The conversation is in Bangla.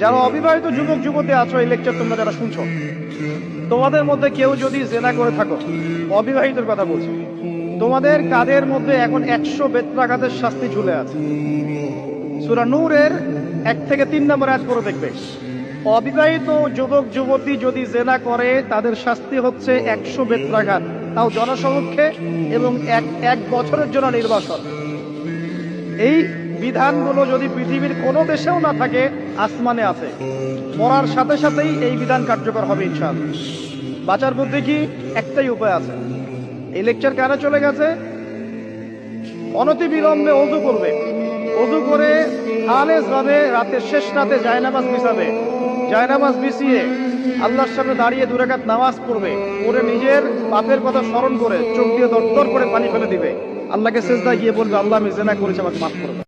যারা অবিবাহিত যুবক, যুবতী আছো, এই লেকচার তোমরা যারা শুনছো, তোমাদের মধ্যে কেউ যদি জেনা করে থাকো, অবিবাহিতর কথা বলছি, তোমাদের কাদের মধ্যে এখন একশো বেত্রাঘাতের শাস্তি ঝুলে আছে? সুরা নূরের এক থেকে তিন নম্বর আজ করে দেখবে, অবিবাহিত যুবক, যুবতী যদি জেনা করে, তাদের শাস্তি হচ্ছে একশো বেত্রাঘাত। তাও জনসমক্ষে এবং এক এক বছরের জন্য নির্বাসন। এই বিধানগুলো যদি পৃথিবীর কোনো দেশেও না থাকে, আসমানে আছে। মরার সাথে সাথেই এই বিধান কার্যকর হবে ইনশাআল্লাহ। বাঁচার বুদ্ধি কি? একটাই উপায় আছে। এই লেকচার কেন চলে গেছে? অনতি বিলম্বে অজু করবে। অজু করে খালেজ ভাবে রাতের শেষ রাতে জায়নামাজ বিছাবে। জায়নামাজ বিছিয়ে আল্লাহর সামনে দাঁড়িয়ে দুরাকাত নামাজ পড়বে। পড়ে নিজের পাপের কথা স্মরণ করে চোখ দিয়ে দরদর করে পানি ফেলে দিবে। আল্লাহকে সেজদা গিয়ে বলবে, আল্লাহ আমি জেনা করেছি, আমাকে মাফ করবে